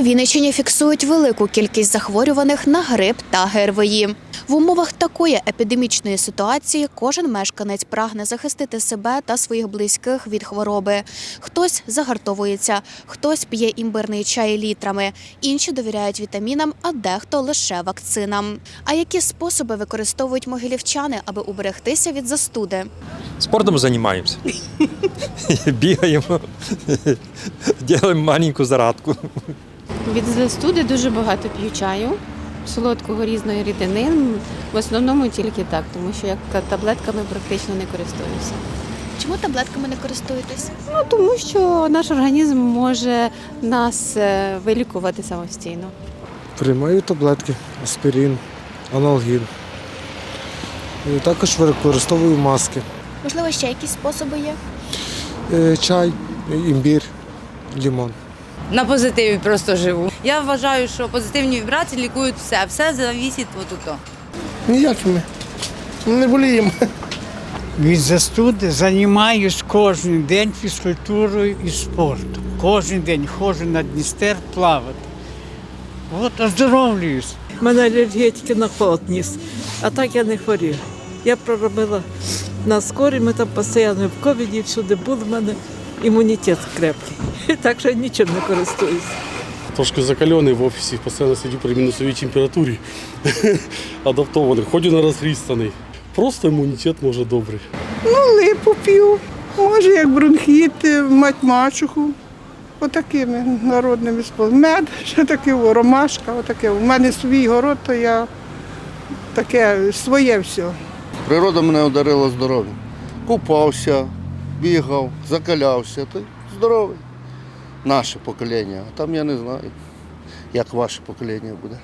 Вінниччині фіксують велику кількість захворюваних на грип та ГРВІ. В умовах такої епідемічної ситуації кожен мешканець прагне захистити себе та своїх близьких від хвороби. Хтось загартовується, хтось п'є імбирний чай літрами, інші довіряють вітамінам, а дехто лише вакцинам. А які способи використовують могилівчани, аби уберегтися від застуди? Спортом займаємося. Бігаємо, робимо маленьку зарадку. Від застуди дуже багато п'ю чаю, солодкого різної рідини. В основному тільки так, тому що я таблетками практично не користуюся. Чому таблетками не користуєтесь? Ну тому що наш організм може нас е, вилікувати самостійно. Приймаю таблетки, аспірин, аналгін. І також використовую маски. Можливо, ще якісь способи є? Е, Чай, імбір, лімон. На позитиві просто живу. Я вважаю, що позитивні вібрації лікують все. Все залежить от ото. Ніякими. Не боліємо. Від застуди займаюсь кожен день фізкультурою і спортом. Кожен день ходжу на Дністер плавати. От оздоровлююсь. У мене алергія тільки на холод ніс, а так я не хворію. Я проробила на скорі, ми там постійно в ковіді, всюди були, в мене імунітет крепкий. Так що я нічим не користуюся. Трошки закалений в офісі, постійно сидю при мінусовій температурі. Адаптований, ходжу на розрістаний. Просто імунітет може добрий. Ну, липу п'ю, може як бронхіт, е, мать мачуху. Отакими народними способами. Мед, ще таке, ромашка, отаке. У мене свій город, то я таке своє все. Природа мене одарила здоров'ям. Купався, бігав, закалявся. то здоровий. Наше покоління. А там я не знаю, як ваше покоління буде.